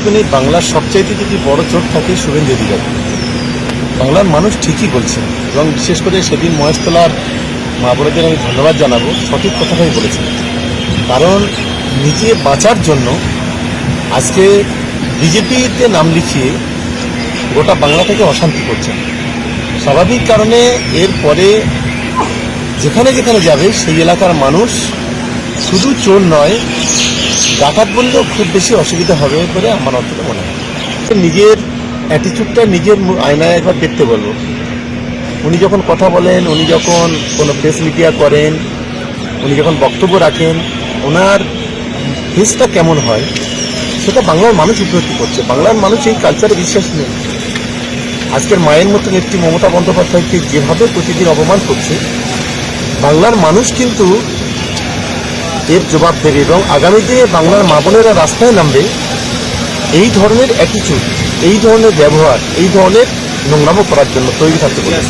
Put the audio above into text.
দেখুন এই বাংলার সবচাইতে যদি বড় চোট থাকে শুভেন্দু অধিকারী। বাংলার মানুষ ঠিকই বলছে এবং বিশেষ করে সেদিন মহেশতলার মা বোনেদের আমি ধন্যবাদ জানাব, সঠিক কথাটাই বলেছেন। কারণ নিজে বাঁচার জন্য আজকে বিজেপিতে নাম লিখিয়ে গোটা বাংলা থেকে অশান্তি করছেন স্বাভাবিক কারণে এরপরে যেখানে যেখানে যাবে সেই এলাকার মানুষ শুধু চোর নয় ডাকাত বললেও খুব বেশি অসুবিধা হবে বলে আমার অন্তত মনে হয়। নিজের অ্যাটিচিউডটা নিজের আয়নায় একবার দেখতে বলব। উনি যখন কথা বলেন, উনি যখন কোনো প্রেস মিডিয়া করেন, উনি যখন বক্তব্য রাখেন, ওনার ফেসটা কেমন হয়, সেটা বাংলার মানুষ উপলব্ধি করছে। বাংলার মানুষ এই কালচারে বিশ্বাস নেই। আজকের মায়ের মতন একটি মমতা বন্দ্যোপাধ্যায়কে যেভাবে প্রতিদিন অপমান করছে, বাংলার মানুষ কিন্তু এর জবাব দেবে এবং আগামী দিনে বাংলার মা বোনেরা রাস্তায় নামবে। এই ধরনের অ্যাটিচিউড এই ধরনের ব্যবহার, এই ধরনের নোংরামো করার জন্য তৈরি থাকতে বলে